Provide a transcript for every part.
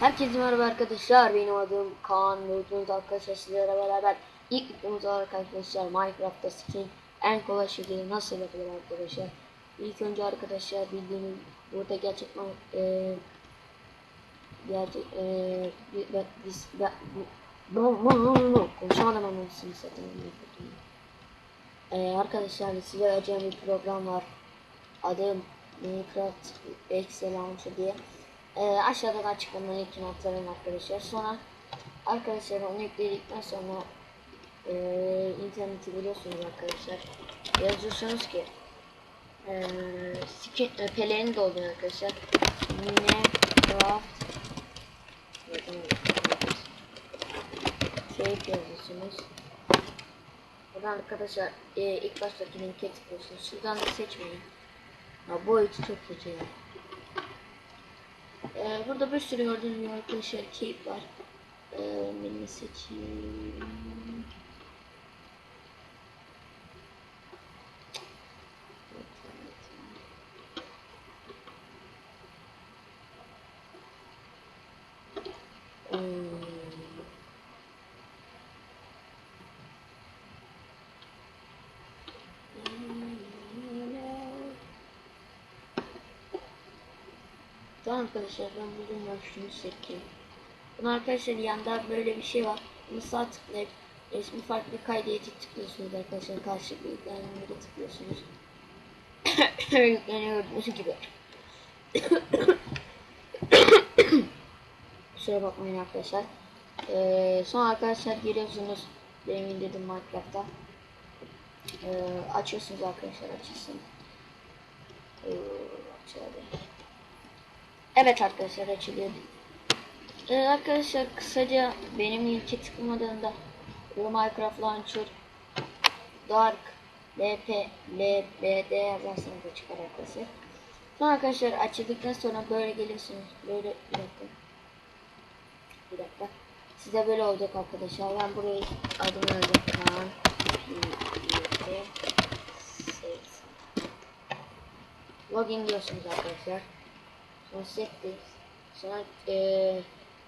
Herkese merhaba arkadaşlar. Benim adım Kaan Mevcut arkadaşlar sizlerle beraber ilk videomuz olarak arkadaşlar Minecraft'ta skin en kolay şekilde nasıl yapılır arkadaşlar. İlk önce arkadaşlar bildiğiniz burada gerçek e, gerçek e, bir- ben- biz ben, bu- no, no, no, no. konuşamadım ama anasını satayım. E, arkadaşlar size vereceğim bir program var. Adı Minecraft Excel Launcher diye. Ee, aşağıdan açıklama linkini atarım arkadaşlar. Sonra arkadaşlar onu yükledikten sonra e, interneti biliyorsunuz arkadaşlar. Yazıyorsunuz ki e, skin, e, pelerini doldur arkadaşlar. Minecraft Save yazıyorsunuz. Buradan arkadaşlar e, ilk baştaki linke tıklıyorsunuz. Şuradan da seçmeyin. Ha, bu iki çok kötü ya. Ee, burada bir sürü gördüğünüz gibi arkadaşlar keyif var. Ee, beni seçeyim. Hmm. Tamam arkadaşlar ben buldum şunu seçeyim. Bunu arkadaşlar yanda böyle bir şey var. Bunu sağ tıklayıp resmi farklı kaydedici tıklıyorsunuz arkadaşlar. Karşılıklı yüklenenlere tıklıyorsunuz. Yükleniyor gibi. Kusura bakmayın arkadaşlar. Ee, sonra arkadaşlar giriyorsunuz. Benim indirdim Minecraft'ta. Ee, açıyorsunuz arkadaşlar açılsın. Ee, açıldı. Evet arkadaşlar açılıyor. Ee, arkadaşlar kısaca benim linke tıklamadığında Minecraft Launcher Dark LP LBD yazarsanız da çıkar arkadaşlar. Sonra arkadaşlar açıldıktan sonra böyle geliyorsunuz. Böyle bir dakika. Bir dakika. Size böyle olacak arkadaşlar. Ben burayı adımı yazdım. Kaan. Login diyorsunuz arkadaşlar. Setting. Sonra eee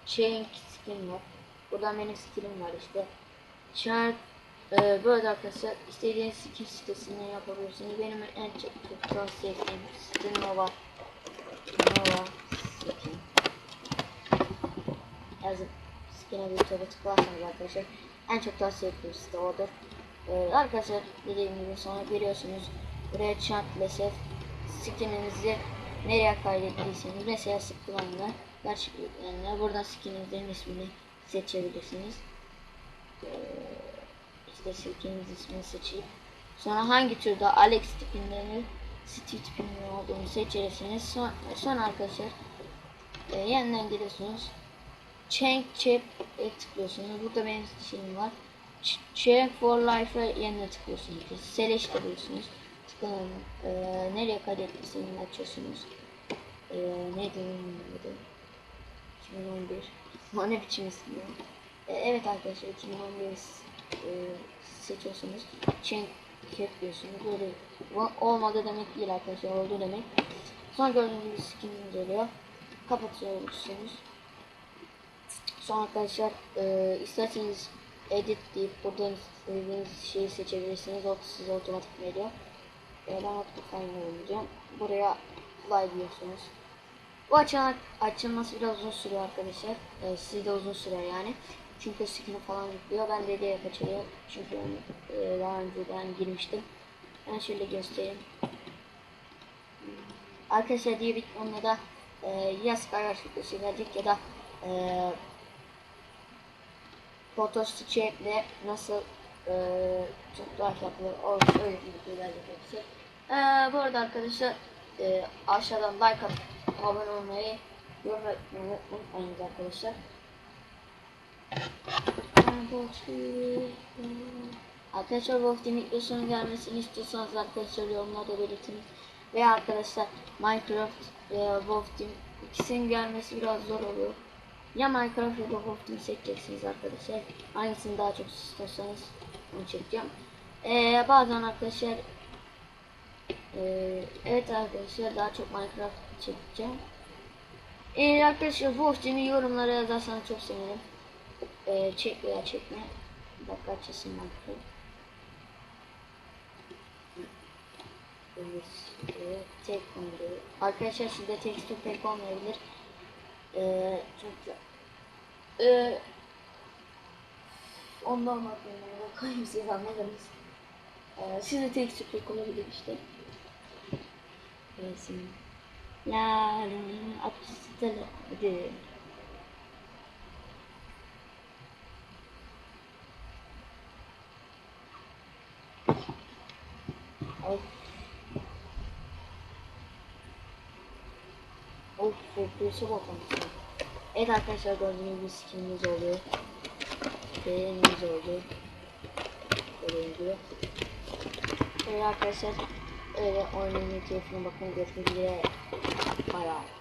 change skin var. Buradan benim skinim var işte. Chart eee böyle arkadaşlar istediğiniz skin sitesinden yapabilirsiniz. Benim en çok tavsiye ettiğim skin Nova. Nova skin. Yazıp skin'e bir kere tıklarsanız arkadaşlar en çok tavsiye ettiğim site odur. Ee, arkadaşlar dediğim gibi sonra giriyorsunuz. Buraya chart lesef skininizi nereye kaydettiyseniz mesela sıkılanlar gerçekleşenler buradan skininizin ismini seçebilirsiniz. Ee, işte skininizin ismini seçip sonra hangi türde Alex tipinde Steve tipinde olduğunu seçersiniz. Son, sonra arkadaşlar e, yeniden geliyorsunuz. Change Chip tıklıyorsunuz. Burada benim şeyim var. Ch- Change for Life'a yeniden tıklıyorsunuz. Select diyorsunuz. Tıklayın. E, nereye kaydettiyseniz açıyorsunuz. E, neydi onun adı? 2011. O ne biçim ismi? E, evet arkadaşlar 2011 e, seçiyorsunuz. Chip diyorsunuz. Böyle olmadı demek değil arkadaşlar. Oldu demek. Sonra gördüğünüz gibi skininiz oluyor. Kapatıyorsunuz. Sonra arkadaşlar e, isterseniz edit deyip buradan istediğiniz şeyi seçebilirsiniz. O size otomatik veriyor. E, ben Optifine oynayacağım. Buraya fly diyorsunuz. Bu açılmak, açılması biraz uzun sürüyor arkadaşlar. E, size de uzun sürer yani. Çünkü skin'i falan yüklüyor. Ben de kaçırıyor. Çünkü ben e, daha önceden girmiştim. Ben şöyle göstereyim. Arkadaşlar diye bir onunla da e, ya Skywars videosu gelecek ya da e, Photoshop'le nasıl e, çok daha yapılır o öyle bir video gelecek hepsi. E, bu arada arkadaşlar e, aşağıdan like atıp abone olmayı yorum etmeyi unutmayın arkadaşlar. Arkadaşlar Wolf Team videosunun gelmesini istiyorsanız arkadaşlar yorumlarda belirtiniz. Ve arkadaşlar Minecraft veya Wolf Team ikisinin gelmesi biraz zor oluyor. Ya Minecraft ya da seçeceksiniz arkadaşlar. Hangisini daha çok istiyorsanız onu çekeceğim. Ee, bazen arkadaşlar ee, evet arkadaşlar daha çok Minecraft çekeceğim. Ee, arkadaşlar Wolf Team'i yorumlara yazarsanız çok sevinirim. Ee, çek veya çekme. Bir dakika açılsın Minecraft. Evet, tek. Arkadaşlar sizde tekstür pek olmayabilir. Ee, çünkü ee, ondan bakıyorum. Bakayım siz anladınız. Ee, sizde tekstür pek olabilir işte. Resim. La la atıştı. Hadi. Of. Of, FPS bakın. Evet arkadaşlar gördüğünüz gibi skinimiz oluyor. Beğenimiz oldu. Gördüğünüz gibi. Evet arkadaşlar öyle oyunun keyfine bakın. Görüşmek üzere. Bay.